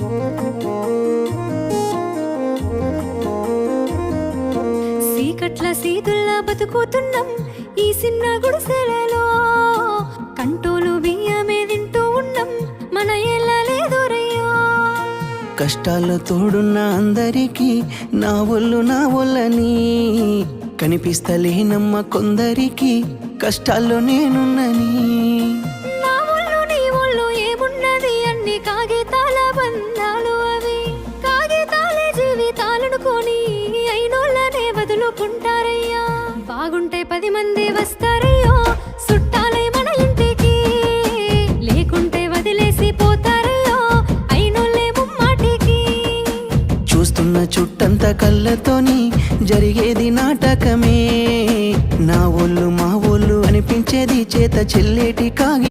సీకట్ల సీతుల్లా బతుకుతున్నాం ఈ చిన్న గుడిసెలలో. కంటోలు బియ్యమే తింటూ ఉన్నాం మన ఎలా లేదురయ్యో. కష్టాల్లో తోడున్న అందరికీ నా ఒళ్ళు నా ఒళ్ళని కనిపిస్తలేనమ్మ కొందరికి కష్టాల్లో నేనున్నని. అని అయినోళ్ళనే వదులుకుంటారయ్యా. బాగుంటే పది మంది వస్తారయ్యో చుట్టాలై మన ఇంటికి. లేకుంటే వదిలేసి పోతారయ్యో అయినోళ్ళే ముమ్మాటికి. చూస్తున్న చుట్టంతా కళ్ళతోని జరిగేది నాటకమే. నా ఒళ్ళు మా ఒళ్ళు అనిపించేది చేత చెల్లేటి కాగి